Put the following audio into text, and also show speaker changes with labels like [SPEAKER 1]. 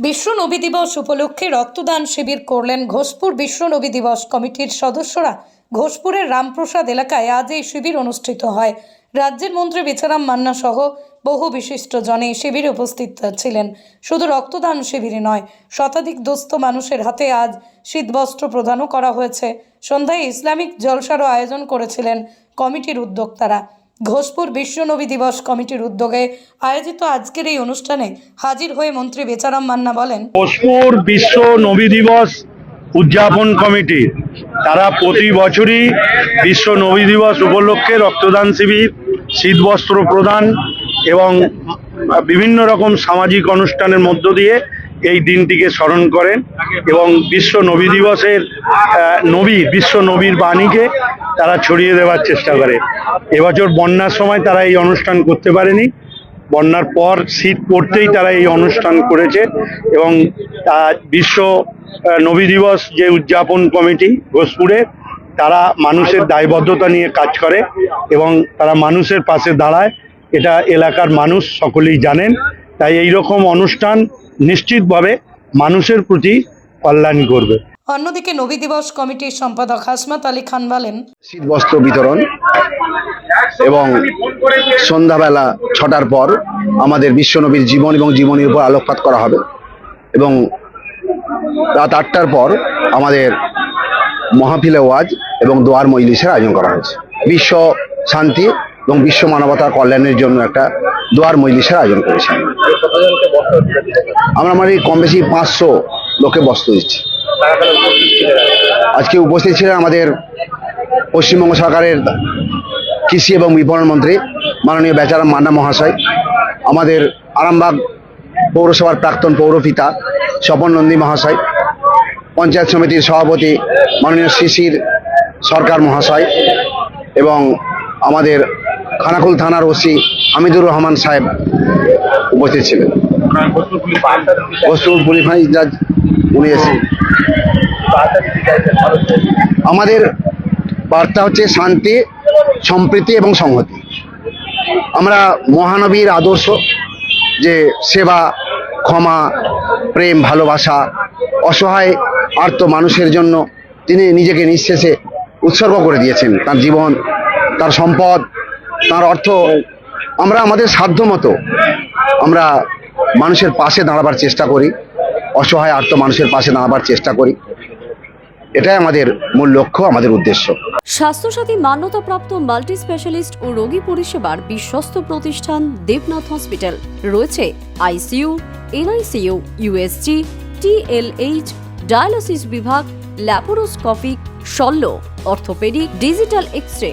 [SPEAKER 1] বিশ্ব নবী দিবস উপলক্ষে রক্তদান শিবির করলেন ঘোষপুর বিশ্ব নবী দিবস কমিটির সদস্যরা। ঘোষপুরের রামপ্রসাদ এলাকায় আজ এই শিবির অনুষ্ঠিত হয়। রাজ্যের মন্ত্রী বেচারাম মান্না সহ বহু বিশিষ্ট জনে শিবিরে উপস্থিত ছিলেন। শুধু রক্তদান শিবিরে নয়, শতাধিক দুস্থ মানুষের হাতে আজ শীতবস্ত্র প্রদানও করা হয়েছে। সন্ধ্যায় ইসলামিক জলসারও আয়োজন করেছিলেন কমিটির উদ্যোক্তারা। ঘোষপুর বিশ্ব নবী দিবস কমিটির উদ্যোগে আয়োজিত আজকের এই অনুষ্ঠানে হাজির হয়ে মন্ত্রী বেচারাম মান্না বলেন,
[SPEAKER 2] ঘোষপুর বিশ্ব নবী দিবস উদযাপন কমিটি, তারা প্রতি বছরই বিশ্ব নবী দিবস উপলক্ষে রক্তদান শিবির, শীতবস্ত্র প্রদান এবং বিভিন্ন রকম সামাজিক অনুষ্ঠানের মধ্য দিয়ে এই দিনটিকে স্মরণ করেন এবং বিশ্ব নবী দিবসের নবী, বিশ্ব নবীর বাণীকে তারা ছড়িয়ে দেওয়ার চেষ্টা করে। এবছর বন্যার সময় তারা এই অনুষ্ঠান করতে পারেনি। বন্যার পর শীত পড়তেই তারা এই অনুষ্ঠান করেছে এবং বিশ্ব নবী দিবস যে উদযাপন কমিটি ঘোষপুরে, তারা মানুষের দায়বদ্ধতা নিয়ে কাজ করে এবং তারা মানুষের পাশে দাঁড়ায়। এটা এলাকার মানুষ সকলেই জানেন। তাই এই রকম অনুষ্ঠান নিশ্চিতভাবে মানুষের প্রতি কল্যাণ করবে।
[SPEAKER 1] অন্যদিকে নবী দিবস কমিটির সম্পাদক হাসমাত আলী খান বলেন
[SPEAKER 3] শীত বস্ত্র বিতরণ এবং সন্ধ্যাবেলা ছটার পর আমাদের বিশ্বনবীর জীবন এবং জীবনীর উপর আলোকপাত করা হবে এবং রাত আটটার পর আমাদের মহাফিলে ওয়াজ এবং দোয়ার মজলিসের আয়োজন করা হয়েছে। বিশ্ব শান্তি এবং বিশ্ব মানবতার কল্যাণের জন্য একটা দোয়ার মজলিসের আয়োজন করেছি আমরা আমার এই কম বেশি পাঁচশো লোকে বস্ত্র দিচ্ছি। আজকে উপস্থিত ছিলেন আমাদের পশ্চিমবঙ্গ সরকারের কৃষি এবং বিপণন মন্ত্রী মাননীয় বেচারাম মান্না মহাশয়, আমাদের আরামবাগ পৌরসভার প্রাক্তন পৌরপিতা স্বপন নন্দী মহাশয়, পঞ্চায়েত সমিতির সভাপতি মাননীয় শিশির সরকার মহাশয় এবং আমাদের খানাকুল থানার ওসি হামিদুর রহমান সাহেব উপস্থিত ছিলেন। ঘোষপুর পুলিশ উনি এসে আমাদের বার্তা হচ্ছে শান্তি, সম্প্রীতি এবং সংহতি। আমরা মহানবীর আদর্শ যে সেবা, ক্ষমা, প্রেম, ভালোবাসা, অসহায়, আর্ত মানুষের জন্য তিনি নিজেকে নিঃশেষে উৎসর্গ করে দিয়েছেন। তার জীবন, তার সম্পদ তার অর্থ আমরা আমাদের সাধ্য মতো আমরা মানুষের পাশে দাঁড়াবার চেষ্টা করি, অসহায় আর্থ মানুষের পাশে দাঁড়াবার চেষ্টা করি। এটাই আমাদের মূল লক্ষ্য, আমাদের উদ্দেশ্য।
[SPEAKER 4] স্বাস্থ্যসাথী মান্যতাপ্রাপ্ত মাল্টি স্পেশালিস্ট ও রোগী পরিষেবার বিশ্বস্ত প্রতিষ্ঠান দেবনাথ হসপিটাল। রয়েছে ICU NICU USG TLH dialysis বিভাগ, ল্যাপারোস্কোপিক, শল্য, অর্থোপেডিক, ডিজিটাল এক্স রে